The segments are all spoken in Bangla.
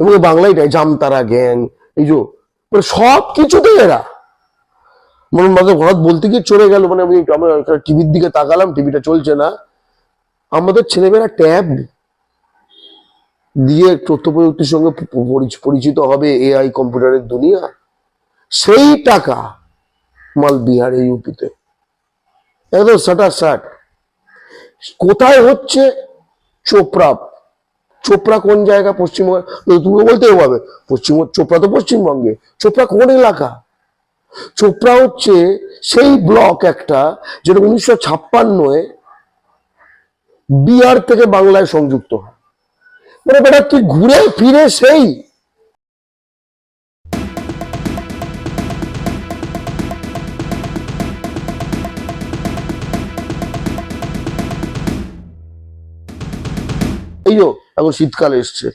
এবং এই বাংলাইটাই জামতারা গ্যাং এই যে মানে সব কিছুতে এরা। মানে মাঝে হঠাৎ বলতে গিয়ে চলে গেল মানে আমি টিভির দিকে তাকালাম, টিভিটা চলছে না। আমাদের ছেলেমেয়েরা ট্যাব দিয়ে তথ্য প্রযুক্তির সঙ্গে পরিচ- পরিচিত হবে এআই কম্পিউটারের দুনিয়া। সেই টাকা মাল বিহারে, ইউপিতে। একদম সাটা সাট কোথায় হচ্ছে? চোপড়া চোপড়া কোন জায়গা পশ্চিমবঙ্গ তুমি বলতে হবে। পশ্চিম, চোপড়া তো পশ্চিমবঙ্গে। চোপড়া কোন এলাকা? চোপড়া হচ্ছে সেই ব্লক একটা যেটা উনিশশো ছাপ্পান্নয় বিহার থেকে বাংলায় সংযুক্ত হয়। মানে বেটা, তুই ঘুরে ফিরে সেই। এই এখন শীতকাল এসছে।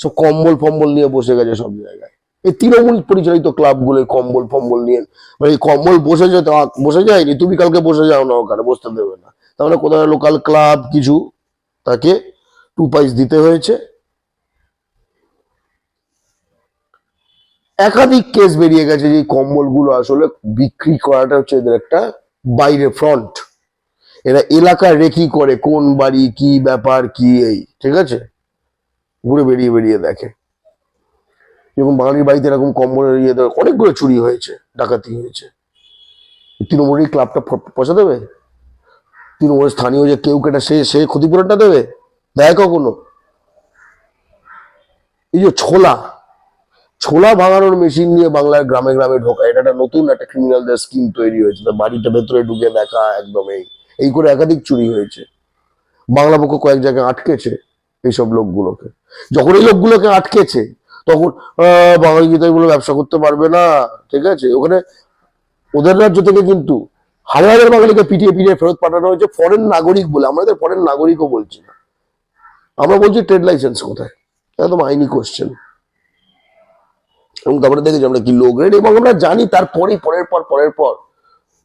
সব কম্বল ফম্বল নিয়ে বসে গেছে সব জায়গায়। এই তৃণমূল পরিচালিত ক্লাবগুলো কম্বল ফম্বল নিয়ে। মানে এই কম্বল বসে যেতে বসে যায়নি, তুমি কালকে বসে যাও না ওখানে, বসতে দেবে না। তাহলে কোথায় লোকাল ক্লাব কিছু তাকে টু পাইস দিতে হয়েছে। একাধিক কেস বেরিয়ে গেছে যে কম্বলগুলো আসলে বিক্রি করাটা হচ্ছে এদের একটা বাইরে ফ্রন্ট এরা এলাকা রেখি করে, কোন বাড়ি, কি ব্যাপার, কি এই, ঠিক আছে? ঘুরে বেরিয়ে বেরিয়ে দেখে। যেরকম বাঙালির বাড়িতে এরকম কম্বলের ইয়ে অনেকগুলো চুরি হয়েছে, ডাকাতি হয়েছে। তৃণমূলের ক্লাবটা প- পয়সা দেবে? তৃণমূলের স্থানীয় যে কেউ কেটা সে সে ক্ষতিপূরণটা দেবে? দেয় কখনো? এই যে ছোলা ছোলা ভাঙানোর মেশিন নিয়ে বাংলার গ্রামে গ্রামে ঢোকা এটা একটা নতুন একটা ক্রিমিনালদের স্কিম তৈরি হয়েছে। তার বাড়িটা ভেতরে ঢুকে দেখা একদম এই করে একাধিক চুরি হয়েছে। বাংলা পক্ষ কয়েক জায়গায় আটকেছে। এইসব লোকগুলোকে। যখন এই লোকগুলোকে আটকেছে, তখন বাঙালি গীতাই বলে ব্যবসা করতে পারবে না, ঠিক আছে? ওখানে ওদের রাজ্য থেকে কিন্তু হাজার হাজার বাঙালিকে পিটিয়ে পিটিয়ে ফেরত পাঠানো হয়েছে ফরেন নাগরিক বলে। আমাদের ফরেন নাগরিকও বলছি না। আমরা বলছি ট্রেড লাইসেন্স কোথায়? একদম আইনি কোশ্চেন এবং তারপরে দেখেছি আমরা কি লো গ্রেড এবং আমরা জানি তারপরেই, পরের পর পরের পর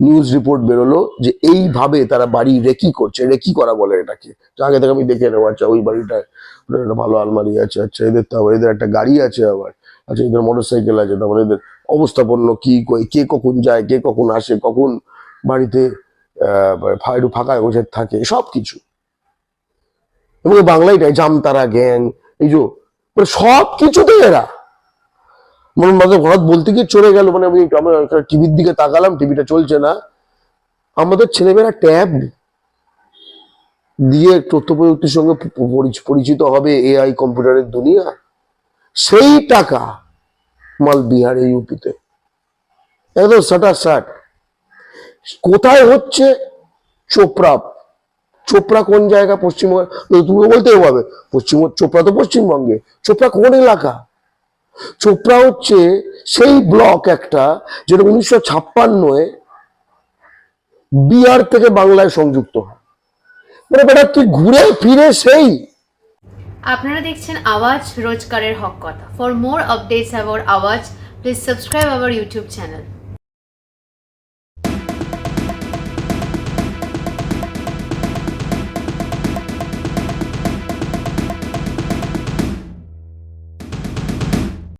নিউজ রিপোর্ট বেরোলো যে এইভাবে তারা বাড়ি রেকি করছে, রেকি করা বলে এটাকে। তো আগে থেকে আমি দেখে নেব আচ্ছা ওই বাড়িটায় একটা ভালো আলমারি আছে আচ্ছা এদের তো আবার, এদের একটা গাড়ি আছে আবার। আচ্ছা এদের মোটর সাইকেল আছে, তারপরে এদের অবস্থাপন্ন কি কে কখন যায়, কে কখন আসে, কখন বাড়িতে একটু ফাঁকা বসে থাকে সব কিছু এবং বাংলাইটাই জামতারা গ্যাং, এই যে মানে সব কিছুতে এরা। মানে মাঝে হঠাৎ বলতে গিয়ে চলে গেল। মানে আমি আমার টিভির দিকে তাকালাম, টিভিটা চলছে না। আমাদের ছেলেমেয়েরা ট্যাব দিয়ে তথ্য প্রযুক্তির সঙ্গে পরিচ- পরিচিত হবে এআই, কম্পিউটারের দুনিয়া। সেই টাকা মাল বিহারে, ইউপিতে। একদম সাটা সাট কোথায় হচ্ছে চোপড়া? চোপড়া কোন জায়গা? পশ্চিমবঙ্গ, তুমি বলতে হবে পশ্চিম, চোপড়া তো পশ্চিমবঙ্গে। চোপড়া কোন এলাকা? চোপড়া হচ্ছে সেই ব্লক একটা যেটা উনিশশো ছাপ্পান্নয় বিহার থেকে বাংলায় সংযুক্ত হয়। মানে বেটা তুই ঘুরে ফিরে সেই। আপনারা দেখছেন আওয়াজ রোজকারের হক কথা। For more updates about Awaaz please subscribe our YouTube channel